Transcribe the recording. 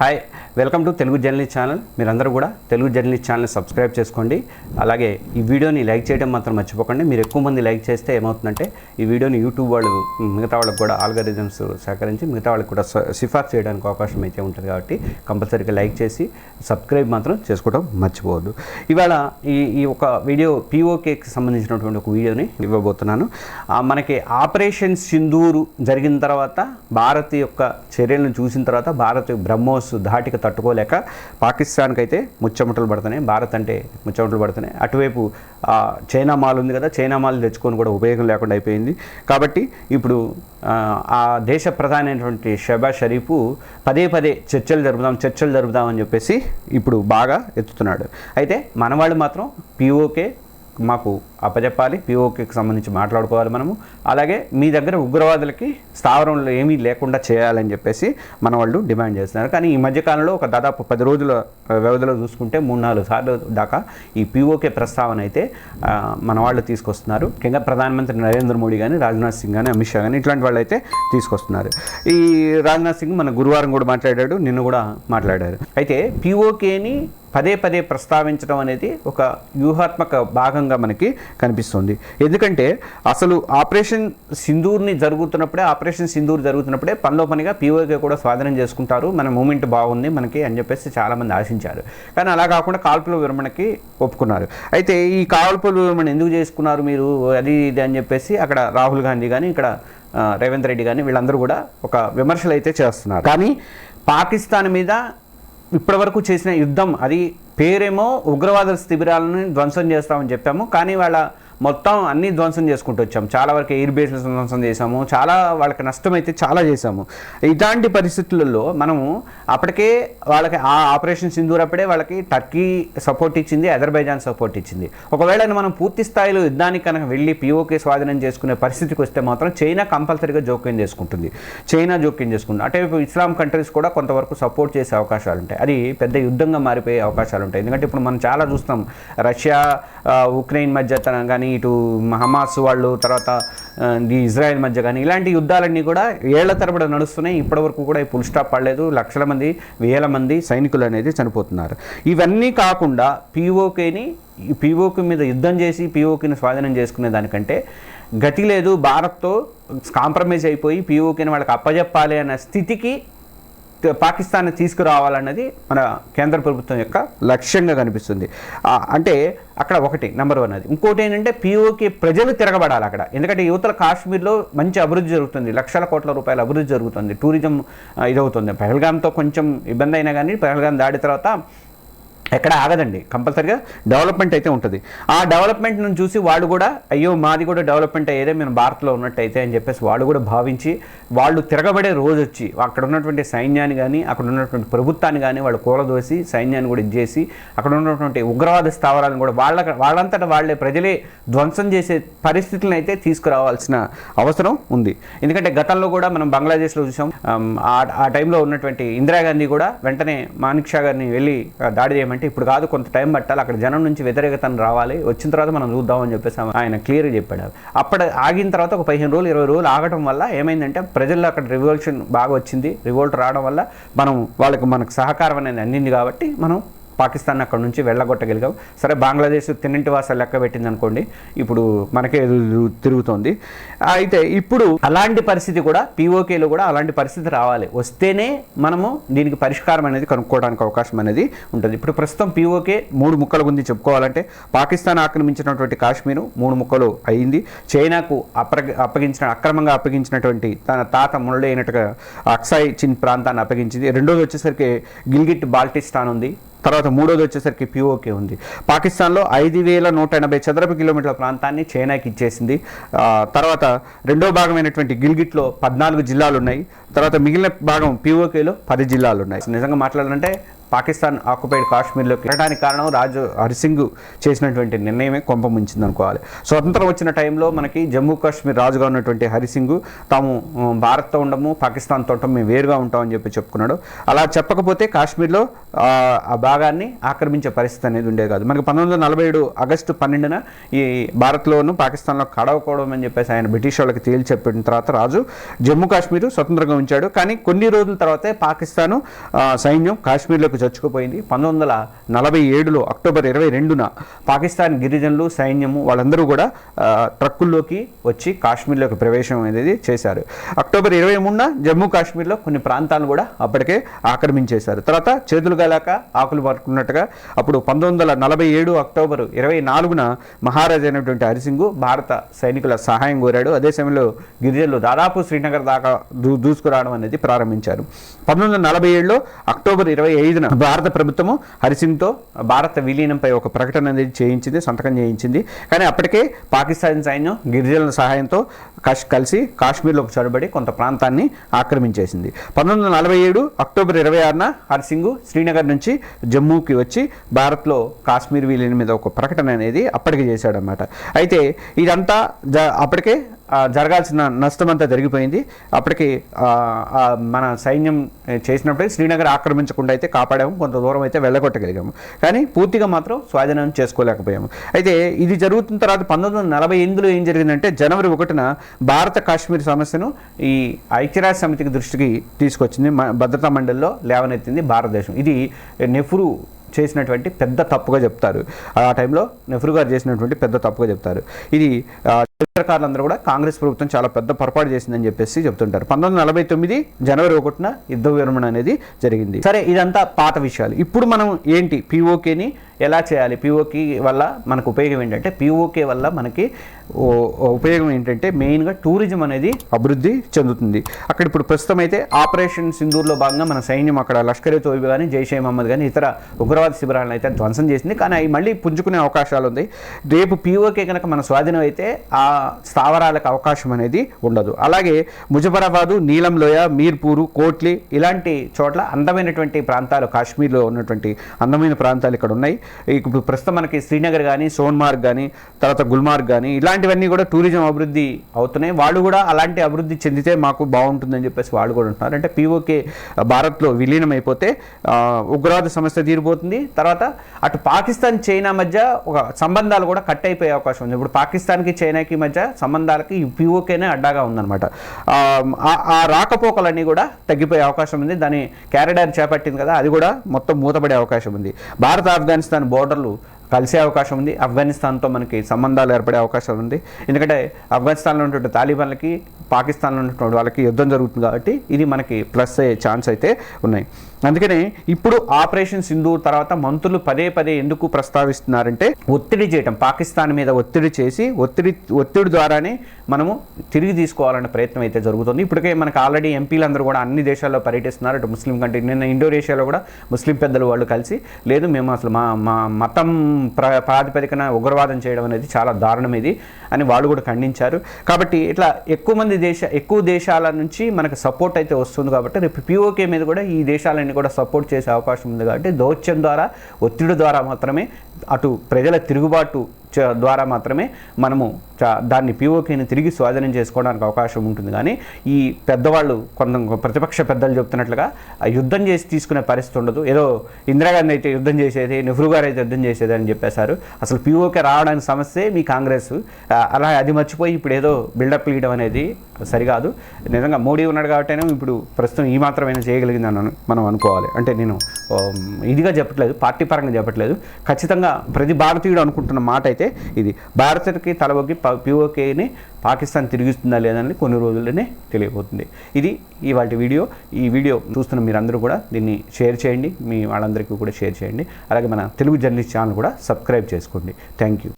Hi welcome to Telugu journalist channel మీరందరూ కూడా Telugu journalist channel subscribe చేసుకోండి. అలాగే ఈ వీడియోని లైక్ చేయడం మాత్రం మర్చిపోకండి. మీరు ఎక్కువ మంది లైక్ చేస్తే ఏమవుతుందంటే ఈ వీడియోని యూట్యూబ్ వాళ్ళు మిగతా వాళ్ళకి కూడా ఆల్గరిజమ్స్ సహకరించి మిగతా వాళ్ళకి కూడా సిఫార్సు చేయడానికి అవకాశం అయితే ఉంటుంది కాబట్టి కంపల్సరీగా లైక్ చేసి సబ్స్క్రైబ్ మాత్రం చేసుకోవడం మర్చిపోవద్దు. ఇవాళ ఈ ఈ ఒక వీడియో పీఓకేకి సంబంధించినటువంటి ఒక వీడియోని ఇవ్వబోతున్నాను. మనకి ఆపరేషన్ సింధూరు జరిగిన తర్వాత భారత్ యొక్క చర్యలను చూసిన తర్వాత భారత్ బ్రహ్మోస్ ధాటిక తట్టుకోలేక పాకిస్తాన్కి అయితే ముచ్చమటలు పడుతున్నాయి భారత్ అంటే ముచ్చమటలు పడుతున్నాయి. అటువైపు ఆ, చైనా మాల్ ఉంది కదా చైనా మాల్ తెచ్చుకొని కూడా ఉపయోగం లేకుండా అయిపోయింది. కాబట్టి ఇప్పుడు ఆ, దేశ ప్రధానమైనటువంటి షబా షరీఫ్ పదే పదే చర్చలు జరుపుదాం చర్చలు జరుపుదాం అని చెప్పేసి ఇప్పుడు బాగా ఎత్తుతున్నాడు. అయితే మనవాళ్ళు మాత్రం పిఓకే మాకు అప్పజెప్పాలి పిఓకేకి సంబంధించి మాట్లాడుకోవాలి మనము. అలాగే మీ దగ్గర ఉగ్రవాదులకి స్థావరంలో ఏమీ లేకుండా చేయాలని చెప్పేసి మన వాళ్ళు డిమాండ్ చేస్తున్నారు. కానీ ఈ మధ్యకాలంలో ఒక దాదాపు పది రోజుల వ్యవధిలో చూసుకుంటే మూడు నాలుగు సార్లు దాకా ఈ పిఓకే ప్రస్తావన అయితే మన వాళ్ళు తీసుకొస్తున్నారు. ముఖ్యంగా ప్రధానమంత్రి నరేంద్ర మోడీ కానీ రాజ్నాథ్ సింగ్ కానీ అమిత్ షా కానీ ఇట్లాంటి వాళ్ళు అయితే తీసుకొస్తున్నారు. ఈ రాజ్నాథ్ సింగ్ మన గురువారం కూడా మాట్లాడాడు నిన్ను కూడా మాట్లాడారు. అయితే పిఓకేని పదే పదే ప్రస్తావించడం అనేది ఒక వ్యూహాత్మక భాగంగా మనకి కనిపిస్తుంది. ఎందుకంటే అసలు ఆపరేషన్ సింధూర్ని జరుగుతున్నప్పుడే ఆపరేషన్ సింధూర్ జరుగుతున్నప్పుడే పనిలో పనిగా పీఓకే కూడా స్వాధీనం చేసుకుంటారు. మన మూమెంట్ బాగుంది మనకి అని చెప్పేసి చాలామంది ఆశించారు. కానీ అలా కాకుండా కాల్పుల విరమణకి ఒప్పుకున్నారు. అయితే ఈ కాల్పుల విరమణ ఎందుకు చేసుకున్నారు మీరు? అది ఇది అని చెప్పేసి అక్కడ రాహుల్ గాంధీ కానీ ఇక్కడ రేవంత్ రెడ్డి కానీ వీళ్ళందరూ కూడా ఒక విమర్శలు అయితే చేస్తున్నారు. కానీ పాకిస్తాన్ మీద ఇప్పటివరకు చేసిన యుద్ధం అది పేరేమో ఉగ్రవాద శిబిరాలను ధ్వంసం చేస్తామని చెప్పాము. కానీ వాళ్ళ మొత్తం అన్ని ధ్వంసం చేసుకుంటూ వచ్చాము చాలా వరకు ఎయిర్ బేస్లు ధ్వంసం చేసాము చాలా వాళ్ళకి నష్టం అయితే చాలా చేసాము ఇలాంటి పరిస్థితులలో మనము అప్పటికే వాళ్ళకి ఆ ఆపరేషన్ సింధూర్ అప్పుడే వాళ్ళకి టర్కీ సపోర్ట్ ఇచ్చింది అజర్బైజాన్ సపోర్ట్ ఇచ్చింది. ఒకవేళ మనం పూర్తి స్థాయిలో యుద్ధానికి కనుక వెళ్ళి పీఓకే స్వాధీనం చేసుకునే పరిస్థితికి వస్తే మాత్రం చైనా కంపల్సరీగా జోక్యం చేసుకుంటుంది. చైనా జోక్యం చేసుకుంటుంది. అటువైపు ఇస్లాం కంట్రీస్ కూడా కొంతవరకు సపోర్ట్ చేసే అవకాశాలు ఉంటాయి. అది పెద్ద యుద్ధంగా మారిపోయే అవకాశాలు ఉంటాయి. ఎందుకంటే ఇప్పుడు మనం చాలా చూస్తాం. రష్యా ఉక్రెయిన్ మధ్య తన కానీ ఇటు హమాస్ వాళ్ళు తర్వాత ది ఇజ్రాయెల్ మధ్య కానీ ఇలాంటి యుద్ధాలన్నీ కూడా ఏళ్ళ తరబడి నడుస్తున్నాయి. ఇప్పటివరకు కూడా ఫుల్ స్టాప్ పడలేదు. లక్షల మంది వేల మంది సైనికులు అనేది చనిపోతున్నారు. ఇవన్నీ కాకుండా పీఓకేని పీఓకే మీద యుద్ధం చేసి పీఓకేని స్వాధీనం చేసుకునే దానికంటే గతి లేదు. భారత్తో కాంప్రమైజ్ అయిపోయి పీఓకేని వాళ్ళకి అప్పజెప్పాలి అన్న స్థితికి పాకిస్తాన్ తీసుకురావాలన్నది మన కేంద్ర ప్రభుత్వం యొక్క లక్ష్యంగా కనిపిస్తుంది. అంటే అక్కడ ఒకటి నెంబర్ వన్ అది. ఇంకోటి ఏంటంటే పీఓకి ప్రజలు తిరగబడాలి అక్కడ. ఎందుకంటే యువతల కాశ్మీర్లో మంచి అభివృద్ధి జరుగుతుంది. లక్షల కోట్ల రూపాయల అభివృద్ధి జరుగుతుంది. టూరిజం ఇదవుతుంది. పెహల్గామ్తో కొంచెం ఇబ్బంది అయినా కానీ పహల్గామ్ దాడి తర్వాత ఎక్కడ ఆగదండి. కంపల్సరిగా డెవలప్మెంట్ అయితే ఉంటుంది. ఆ డెవలప్మెంట్ను చూసి వాళ్ళు కూడా అయ్యో మాది కూడా డెవలప్మెంట్ అయ్యేదే మేము భారత్లో ఉన్నట్టయితే అని చెప్పేసి వాళ్ళు కూడా భావించి వాళ్ళు తిరగబడే రోజు వచ్చి అక్కడ ఉన్నటువంటి సైన్యాన్ని కానీ అక్కడ ఉన్నటువంటి ప్రభుత్వాన్ని కానీ వాళ్ళు కూలదోసి సైన్యాన్ని కూడా ఇచ్చేసి అక్కడ ఉన్నటువంటి ఉగ్రవాద స్థావరాలను కూడా వాళ్ళ వాళ్ళంతటా వాళ్ళే ప్రజలే ధ్వంసం చేసే పరిస్థితులను అయితే తీసుకురావాల్సిన అవసరం ఉంది. ఎందుకంటే గతంలో కూడా మనం బంగ్లాదేశ్లో చూసాం ఆ ఆ టైంలో ఉన్నటువంటి ఇందిరాగాంధీ కూడా వెంటనే మానిక్షా గారిని వెళ్ళి దాడి చేయమని అంటే ఇప్పుడు కాదు కొంత టైం పట్టాలి. అక్కడ జనం నుంచి వ్యతిరేకతను రావాలి. వచ్చిన తర్వాత మనం చూద్దామని చెప్పేసి ఆయన క్లియర్గా చెప్పాడు. అప్పుడు ఆగిన తర్వాత ఒక పదిహేను రోజులు ఇరవై రోజులు ఆగటం వల్ల ఏమైందంటే ప్రజల్లో అక్కడ రివోల్యూషన్ బాగా వచ్చింది. రివోల్ట్ రావడం వల్ల మనం వాళ్ళకి మనకు సహకారం అనేది అందింది కాబట్టి మనం పాకిస్తాన్ అక్కడ నుంచి వెళ్ళగొట్టగలిగావు. సరే బంగ్లాదేశ్ తిన్నింటి వాస లెక్క పెట్టింది అనుకోండి ఇప్పుడు మనకే తిరుగుతోంది. అయితే ఇప్పుడు అలాంటి పరిస్థితి కూడా పీఓకేలో కూడా అలాంటి పరిస్థితి రావాలి. వస్తేనే మనము దీనికి పరిష్కారం అనేది కనుక్కోవడానికి అవకాశం అనేది ఉంటుంది. ఇప్పుడు ప్రస్తుతం పీఓకే మూడు ముక్కల గురించి చెప్పుకోవాలంటే పాకిస్తాన్ ఆక్రమించినటువంటి కాశ్మీరు మూడు ముక్కలు అయింది. చైనాకు అప్ర అప్పగించిన అక్రమంగా అప్పగించినటువంటి తన తాత మునుడైనట్టుగా అక్సాయ్ చిన్ ప్రాంతాన్ని అప్పగించింది. రెండోది వచ్చేసరికి గిల్గిట్ బాల్టిస్తాన్ ఉంది. తర్వాత మూడోది వచ్చేసరికి పిఓకే ఉంది. పాకిస్తాన్లో ఐదు వేల నూట ఎనభై చదరపు కిలోమీటర్ల ప్రాంతాన్ని చైనాకి ఇచ్చేసింది. ఆ, తర్వాత రెండో భాగమైనటువంటి గిల్గిట్లో పద్నాలుగు జిల్లాలు ఉన్నాయి తర్వాత మిగిలిన భాగం పిఓకేలో పది జిల్లాలు ఉన్నాయి నిజంగా మాట్లాడాలంటే పాకిస్తాన్ ఆక్యుపైడ్ కాశ్మీర్లోకి వెళ్ళడానికి కారణం రాజు హరిసింగ్ చేసినటువంటి నిర్ణయమే కొంప ముంచింది అనుకోవాలి స్వతంత్రం వచ్చిన టైంలో మనకి జమ్మూ కాశ్మీర్ రాజుగా ఉన్నటువంటి హరిసింగ్ తాము భారత్తో ఉండము పాకిస్తాన్తో ఉంటాం మేము వేరుగా ఉంటామని చెప్పి చెప్పుకున్నాడు. అలా చెప్పకపోతే కాశ్మీర్లో ఆ, భాగాన్ని ఆక్రమించే పరిస్థితి అనేది ఉండేది కాదు. మనకి పంతొమ్మిది వందల నలభై ఏడు ఆగస్టు పన్నెండున ఈ భారత్లోను పాకిస్తాన్లో కడవకూడదు అని చెప్పేసి ఆయన బ్రిటిష్ వాళ్ళకి తేల్చి చెప్పిన తర్వాత రాజు జమ్మూ కాశ్మీర్ స్వతంత్రంగా ఉంచాడు. కానీ కొన్ని రోజుల తర్వాతే పాకిస్తాను సైన్యం కాశ్మీర్లోకి చచ్చుకుపోయింది. పంతొమ్మిది వందల నలభై ఏడులో అక్టోబర్ ఇరవై రెండున పాకిస్తాన్ గిరిజనులు సైన్యము వాళ్ళందరూ కూడా ట్రక్కుల్లోకి వచ్చి కాశ్మీర్లోకి ప్రవేశం అనేది చేశారు. అక్టోబర్ ఇరవై మూడున జమ్మూ కాశ్మీర్లో కొన్ని ప్రాంతాలను కూడా అప్పటికే ఆక్రమించేశారు. తర్వాత చేతులు గలాక ఆకులు పట్టుకున్నట్టుగా అప్పుడు పంతొమ్మిది వందల నలభై ఏడు అక్టోబర్ ఇరవై నాలుగున మహారాజైనటువంటి అయినటువంటి హరిసింగ్ భారత సైనికుల సహాయం కోరాడు. అదే సమయంలో గిరిజనులు దాదాపు శ్రీనగర్ దాకా దూ దూసుకురావడం అనేది ప్రారంభించారు. పంతొమ్మిది వందల నలభై ఏడులో అక్టోబర్ ఇరవై ఐదున భారత ప్రభుత్వము హరిసింగ్తో భారత విలీనంపై ఒక ప్రకటన అనేది చేయించింది సంతకం చేయించింది. కానీ అప్పటికే పాకిస్తాన్ సైన్యం గిరిజనుల సహాయంతో కష్ కలిసి కాశ్మీర్లోకి చొరబడి కొంత ప్రాంతాన్ని ఆక్రమించేసింది. పంతొమ్మిది వందల నలభై ఏడు అక్టోబర్ ఇరవై ఆరున హర్సింగ్ శ్రీనగర్ నుంచి జమ్మూకి వచ్చి భారత్లో కాశ్మీర్ విలీనం మీద ఒక ప్రకటన అనేది అప్పటికి చేశాడనమాట అయితే ఇదంతా జ అప్పటికే జరగాల్సిన నష్టం అంతా జరిగిపోయింది. అప్పటికి మన సైన్యం చేసినప్పుడే శ్రీనగర్ ఆక్రమించకుండా అయితే కాపాడాము. కొంత దూరం అయితే వెళ్ళగొట్టగలిగాము. కానీ పూర్తిగా మాత్రం స్వాధీనం చేసుకోలేకపోయాము. అయితే ఇది జరుగుతున్న తర్వాత పంతొమ్మిది వందల నలభై ఎనిమిదిలో ఏం జరిగిందంటే జనవరి ఒకటిన భారత కాశ్మీర్ సమస్యను ఈ ఐక్యరాజ్య సమితికి దృష్టికి తీసుకొచ్చింది. భద్రతా మండలిలో లేవనెత్తింది భారతదేశం. ఇది నెహ్రూ చేసినటువంటి పెద్ద తప్పుగా చెప్తారు. ఆ టైంలో నెహ్రూ గారు చేసినటువంటి పెద్ద తప్పుగా చెప్తారు. ఇది చరిత్రకారులందరూ కూడా కాంగ్రెస్ ప్రభుత్వం చాలా పెద్ద పొరపాటు చేసిందని చెప్పేసి చెప్తుంటారు. పంతొమ్మిది నలభై తొమ్మిది జనవరి ఒకటిన యుద్ధ విరమణ అనేది జరిగింది. సరే ఇదంతా పాత విషయాలు. ఇప్పుడు మనం ఏంటి? పిఓకేని ఎలా చేయాలి? పిఓకే వల్ల మనకు ఉపయోగం ఏంటంటే పిఓకే వల్ల మనకి ఉపయోగం ఏంటంటే మెయిన్గా టూరిజం అనేది అభివృద్ధి చెందుతుంది. అక్కడ ఇప్పుడు ప్రస్తుతం అయితే ఆపరేషన్ సింధూర్లో భాగంగా మన సైన్యం అక్కడ లష్కర్ ఏ కానీ జైషే మహమ్మద్ కానీ ఇతర ఉగ్రవాద శిబిరాలను అయితే ధ్వంసం చేసింది. కానీ అవి మళ్ళీ పుంజుకునే అవకాశాలు ఉంది రేపు పిఓకే కనుక మన స్వాధీనం అయితే ఆ స్థావరాలకు అవకాశం అనేది ఉండదు. అలాగే ముజఫరాబాదు నీలం లోయ మీర్పూరు కోట్లి ఇలాంటి చోట్ల అందమైనటువంటి ప్రాంతాలు కాశ్మీర్లో ఉన్నటువంటి అందమైన ప్రాంతాలు ఇక్కడ ఉన్నాయి. ఇప్పుడు ప్రస్తుతం మనకి శ్రీనగర్ కానీ సోన్మార్గ్ కానీ తర్వాత గుల్మార్గ్ కానీ ఇలాంటివన్నీ కూడా టూరిజం అభివృద్ధి అవుతున్నాయి. వాళ్ళు కూడా అలాంటి అభివృద్ధి చెందితే మాకు బాగుంటుందని చెప్పేసి వాళ్ళు కూడా ఉంటున్నారు అంటే పీఓకే భారత్లో విలీనం అయిపోతే ఉగ్రవాద సమస్య తీరిపోతుంది. తర్వాత అటు పాకిస్తాన్ చైనా మధ్య ఒక సంబంధాలు కూడా కట్ అయిపోయే అవకాశం ఉంది. ఇప్పుడు పాకిస్తాన్కి చైనాకి మధ్య సంబంధాలకి ఈ పీఓకేనే అడ్డాగా ఉందన్నమాట. ఆ, ఆ- ఆ రాకపోకలన్నీ కూడా తగ్గిపోయే అవకాశం ఉంది. దాని క్యారిడార్ చేపట్టింది కదా అది కూడా మొత్తం మూతపడే అవకాశం ఉంది. భారత ఆఫ్ఘనిస్తాన్ బోర్డర్లు కలిసే అవకాశం ఉంది. ఆఫ్ఘనిస్తాన్తో మనకి సంబంధాలు ఏర్పడే అవకాశం ఉంది. ఎందుకంటే ఆఫ్ఘనిస్తాన్లో ఉన్నటువంటి తాలిబాన్లకి పాకిస్తాన్లో ఉన్నటువంటి వాళ్ళకి యుద్ధం జరుగుతుంది కాబట్టి ఇది మనకి ప్లస్ అయ్యే ఛాన్స్ అయితే ఉన్నాయి. అందుకనే ఇప్పుడు ఆపరేషన్ సింధు తర్వాత మంత్రులు పదే పదే ఎందుకు ప్రస్తావిస్తున్నారంటే ఒత్తిడి చేయటం పాకిస్తాన్ మీద ఒత్తిడి చేసి ఒత్తిడి ఒత్తిడి ద్వారానే మనము తిరిగి తీసుకోవాలనే ప్రయత్నం అయితే జరుగుతుంది. ఇప్పటికే మనకు ఆల్రెడీ ఎంపీలందరూ కూడా అన్ని దేశాల్లో పర్యటిస్తున్నారు. అటు ముస్లిం కంట్రీ నిన్న ఇండోనేషియాలో కూడా ముస్లిం పెద్దలు వాళ్ళు కలిసి లేదు మేము అసలు మా మా మతం ప్ర ప్రాతిపదికన ఉగ్రవాదం చేయడం అనేది చాలా దారుణం ఇది అని వాళ్ళు కూడా ఖండించారు. కాబట్టి ఇట్లా ఎక్కువ మంది దేశ ఎక్కువ దేశాల నుంచి మనకు సపోర్ట్ అయితే వస్తుంది కాబట్టి రేపు పిఓకే మీద కూడా ఈ దేశాలన్నీ కూడా సపోర్ట్ చేసే అవకాశం ఉంది కాబట్టి దౌత్యం ద్వారా ఒత్తిడి ద్వారా మాత్రమే అటు ప్రజల తిరుగుబాటు చ- ద్వారా మాత్రమే మనము దాన్ని పిఓకేని తిరిగి స్వాధీనం చేసుకోవడానికి అవకాశం ఉంటుంది. కానీ ఈ పెద్దవాళ్ళు కొంత ప్రతిపక్ష పెద్దలు చెప్తున్నట్లుగా ఆ యుద్ధం చేసి తీసుకునే పరిస్థితి ఉండదు. ఏదో ఇందిరాగాంధీ అయితే యుద్ధం చేసేది నెహ్రూ గారు అయితే యుద్ధం చేసేది అని చెప్పేశారు. అసలు పీఓకే రావడానికి సమస్యే మీ కాంగ్రెస్. అలా అది మర్చిపోయి ఇప్పుడు ఏదో బిల్డప్ ఇవ్వడం అనేది సరికాదు. నిజంగా మోడీ ఉన్నాడు కాబట్టినే ఇప్పుడు ప్రస్తుతం ఈ మాత్రమైనా చేయగలిగింది అని మనం అనుకోవాలి. అంటే నేను ఇదిగా చెప్పట్లేదు పార్టీ పరంగా చెప్పట్లేదు. ఖచ్చితంగా ప్రతి భారతీయుడు అనుకుంటున్న మాట అయితే ఇది. భారతకి తలవొగ్గి పిఓకేని పాకిస్తాన్ తిరిగిస్తుందా లేదని కొన్ని రోజుల్లోనే తెలియబోతుంది. ఇది ఇవాళ వీడియో. ఈ వీడియో చూస్తున్న మీరందరూ కూడా దీన్ని షేర్ చేయండి. మీ వాళ్ళందరికీ కూడా షేర్ చేయండి. అలాగే మన తెలుగు జర్నలిస్ట్ ఛానల్ కూడా సబ్స్క్రైబ్ చేసుకోండి. Thank you.